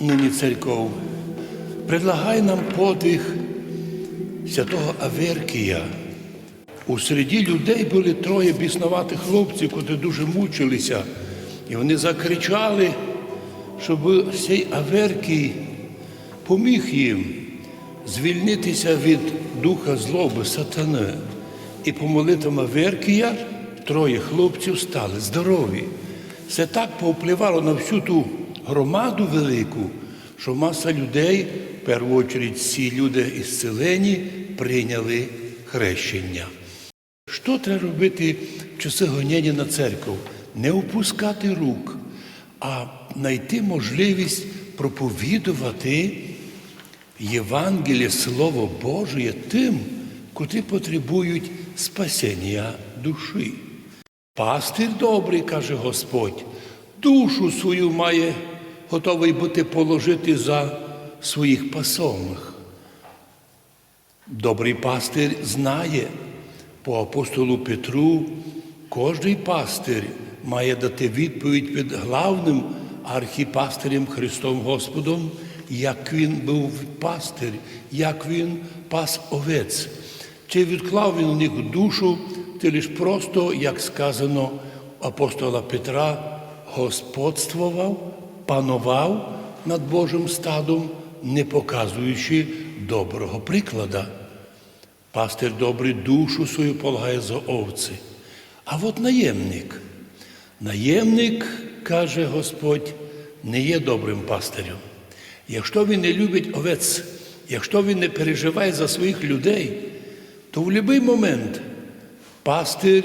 Нині церков предлагає нам подвиг святого Аверкія. У середі людей були троє біснуватих хлопців, котрі дуже мучилися. І вони закричали, щоб цей Аверкій поміг їм звільнитися від духа злоби, сатани. І по молитвам Аверкія троє хлопців стали здорові. Це так повпливало на всю ту громаду велику, що маса людей, в першу чергу ці люди ісцелені, прийняли хрещення. Що треба робити в часи гоніння на церкву? Не опускати рук, а знайти можливість проповідувати Євангеліє, Слово Божє тим, котрі потребують спасіння душі. Пастир добрий, каже Господь, душу свою має готовий бути положити за своїх пасомих. Добрий пастир знає по апостолу Петру, кожний пастир має дати відповідь під главним архіпастирем Христом Господом, як він був пастир, як він пас овець. Чи відклав він у них душу, чи лиш просто, як сказано апостола Петра, господствував, панував над Божим стадом, не показуючи доброго приклада. Пастир добрий душу свою полагає за овці. А от наємник. Наємник, каже Господь, не є добрим пастирем. Якщо він не любить овець, якщо він не переживає за своїх людей, то в будь-який момент пастир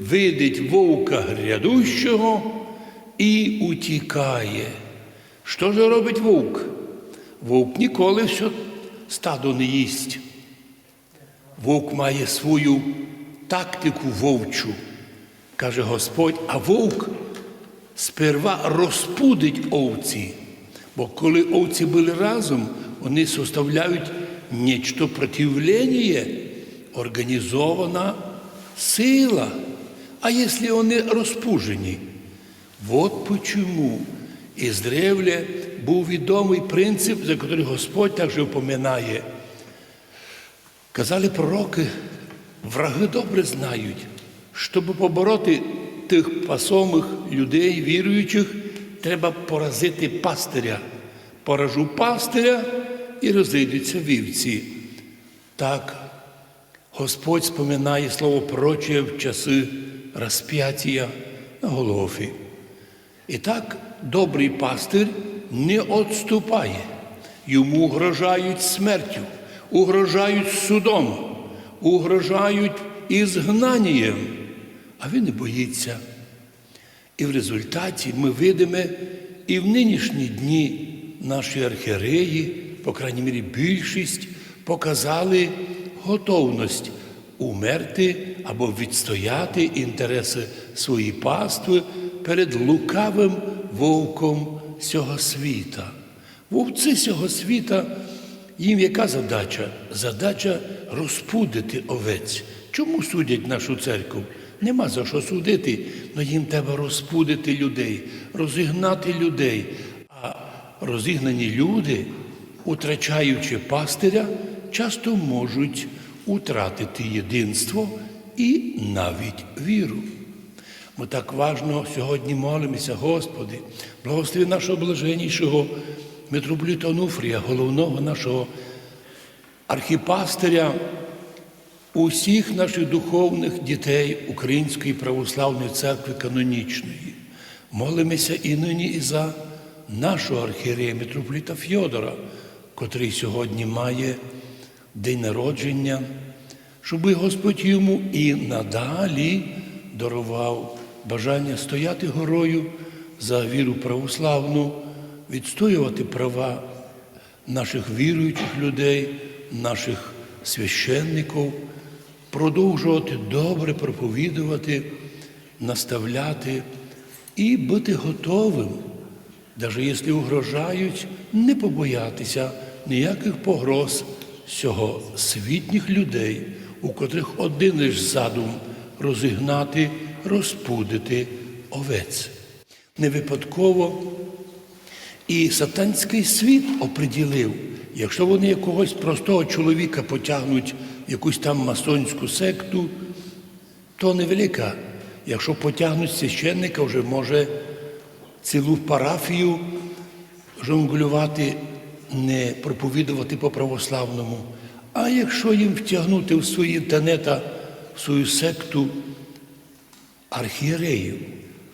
видить вовка грядущого і утікає. Що ж робить вовк? Вовк ніколи все стадо не їсть. Вовк має свою тактику вовчу, каже Господь, а вовк сперва розпудить овці. Бо коли овці були разом, вони составляють нечто противлення, організована сила. А якщо вони розпужені, от почому іздревле був відомий принцип, за який Господь також упоминає. Казали пророки, враги добре знають, щоб побороти тих пасомих людей, віруючих, треба поразити пастиря. Поражу пастиря і розійдуться вівці. Так, Господь споминає слово проче в часи розп'яття на Голгофі. І так добрий пастир не відступає. Йому угрожають смертю, угрожають судом, угрожають ізгнанням, а він не боїться. І в результаті ми видимо і в нинішні дні наші архієреї, по крайній мірі більшість, показали готовність умерти або відстояти інтереси своєї пастви перед лукавим вовком цього світа. Вовці цього світа, їм яка задача? Задача розпудити овець. Чому судять нашу церкву? Нема за що судити, але їм треба розпудити людей, розігнати людей. А розігнані люди, утрачаючи пастиря, часто можуть утратити єдинство і навіть віру. Ми так важно сьогодні молимося, Господи, благослови нашого блаженнішого митрополіта Онуфрія, головного нашого архіпастиря, усіх наших духовних дітей Української православної церкви канонічної. Молимося і нині і за нашого архієрея митрополіта Фьодора, котрий сьогодні має день народження, щоб Господь йому і надалі дарував бажання стояти горою за віру православну, відстоювати права наших віруючих людей, наших священників, продовжувати добре проповідувати, наставляти і бути готовим, навіть якщо угрожають, не побоятися ніяких погроз цього світніх людей, у котрих один лиш задум розігнати, розпудити овець. Не випадково І сатанський світ оприділив, якщо вони якогось простого чоловіка потягнуть в якусь там масонську секту, то невелика. Якщо потягнуть священника, вже може цілу парафію жонглювати, не проповідувати по православному. А якщо їм втягнути в свої інтернета, в свою секту архієреїв,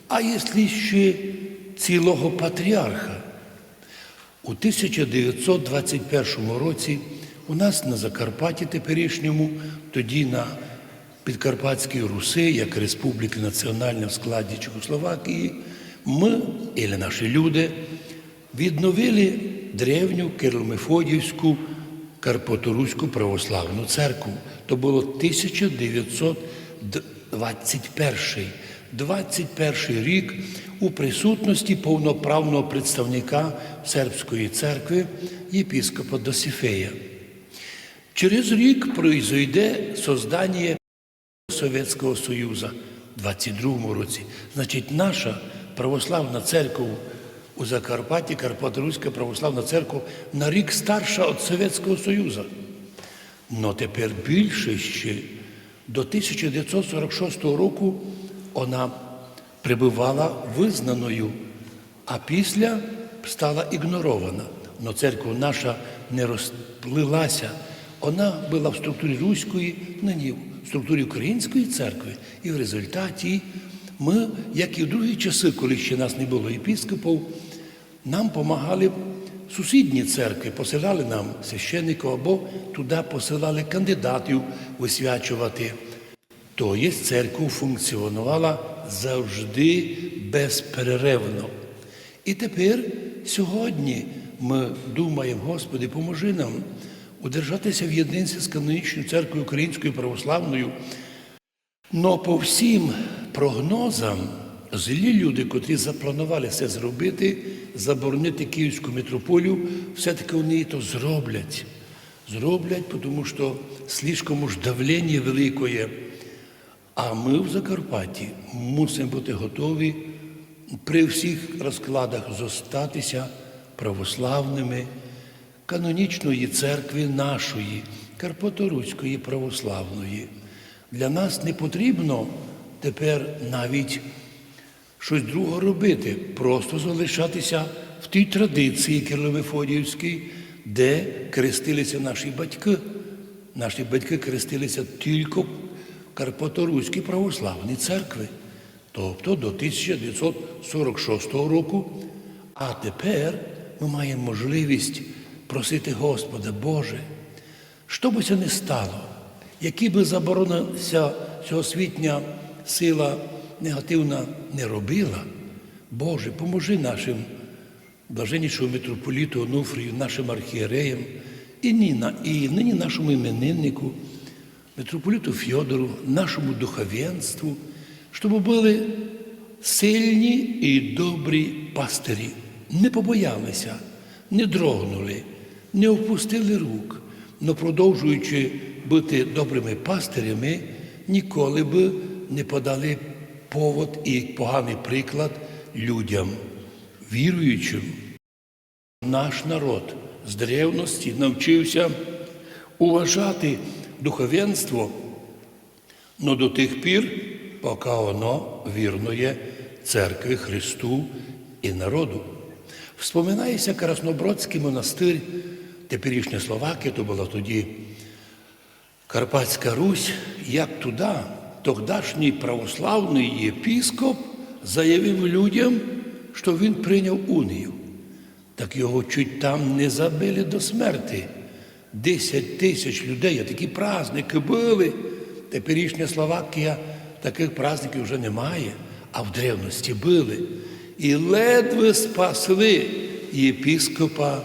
а якщо ще цілого патріарха, у 1921 році у нас на Закарпатті теперішньому, тоді на Підкарпатській Руси, як Республіки Національна в складі Чехословакії, ми, і наші люди, відновили древню Кирило-Мефодіївську Карпаторуську православну церкву. То було 1921 21 рік у присутності повноправного представника сербської церкви єпіскопа Досифея. Через рік произойде создання Совєтського Союзу в 22 році. Значить, наша православна церква у Закарпатті, Карпаторуська православна церква на рік старша від Совєтського Союзу. Но тепер більше ще до 1946 року вона прибувала визнаною, а після стала ігнорована. Но церква наша не розплилася. Вона була в структурі Руської, нині в структурі Української церкви. І в результаті ми, як і в другі часи, коли ще нас не було єпіскопів, нам допомагали сусідні церкви, посилали нам священників або туди посилали кандидатів висвячувати. Тобто церква функціонувала завжди безперервно. І тепер сьогодні ми думаємо, Господи, поможи нам удержатися в єдинстві з канонічною церквою Українською православною. Но по всім прогнозам злі люди, котрі запланували це зробити, заборонити Київську митрополію, все-таки вони то зроблять. Зроблять, тому що слишком уж давлення великое. А ми в Закарпатті мусимо бути готові при всіх розкладах зостатися православними канонічної церкви нашої, Карпаторуської православної. Для нас не потрібно тепер навіть щось другого робити, просто залишатися в тій традиції Кирило-Мефодіївській, де крестилися наші батьки. Наші батьки крестилися тільки в Карпаторуській православній церкві, тобто до 1946 року. А тепер ми маємо можливість просити Господа, Боже, що би це не стало, які би заборонилася сьогосвітня сила негативна не робила, Боже, поможи нашим блаженнішому митрополіту Онуфрію, нашим архієреям, і нині, нашому імениннику, митрополіту Фьодору, нашому духовенству, щоб були сильні і добрі пастирі, не побоялися, не дрогнули, не опустили рук, але продовжуючи бути добрими пастирями, ніколи б не подали повод і поганий приклад людям, віруючим. Наш народ з древності навчився уважати духовенство, но до тих пір, поки воно вірно є церкві Христу і народу. Вспоминається Краснобродський монастир, теперішня Словакія, то була тоді Карпатська Русь, як туди тогдашній православний єпіскоп заявив людям, що він прийняв унію. Так його чуть там не забили до смерти. Десять тисяч людей, а такі праздники були. Теперішня Словакія таких праздників вже немає, а в древності були. І ледве спасли єпіскопа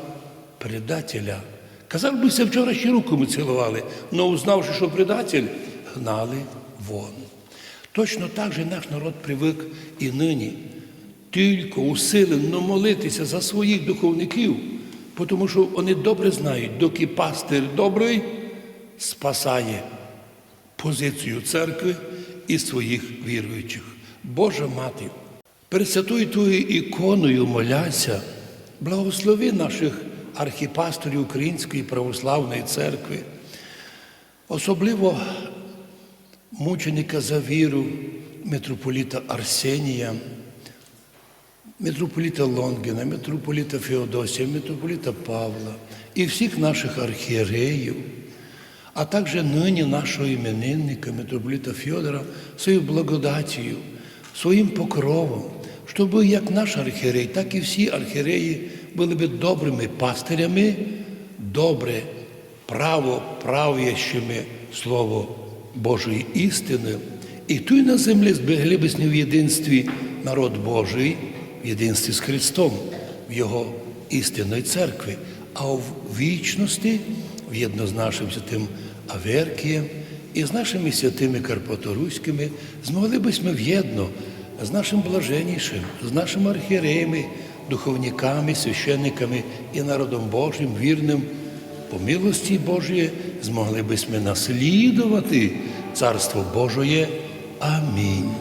предателя. Казав би, все вчора ще руку ми цілували, але узнавши, що предатель, гнали вон. Точно так же наш народ привик і нині тільки усилено молитися за своїх духовників, тому що вони добре знають, доки пастир добрий спасає позицію церкви і своїх віруючих. Божа мати, перед святою твоєю іконою моляся, Благослови наших архіпасторів Української православної церкви, особливо мученика за віру митрополіта Арсенія, митрополіта Лонгіна, митрополіта Феодосія, митрополіта Павла і всіх наших архієреїв, а також нині нашого іменинника, митрополіта Фьодора, своєю благодатію, своїм покровом, щоб як наш архієрей, так і всі архієреї були би добрими пастирями, добре право правящими Слово Божої істини, і тут на землі зберегли би в єдинстві народ Божий, в єдинстві з Христом, в Його істинної церкви, а в вічності, в'єдно з нашим святим Аверкієм і з нашими святими Карпаторуськими, змогли б ми в'єдно з нашим блаженнішим, з нашими архієреями, духовниками, священниками і народом Божим, вірним, по милості Божої, змогли б ми наслідувати Царство Божоє. Амінь.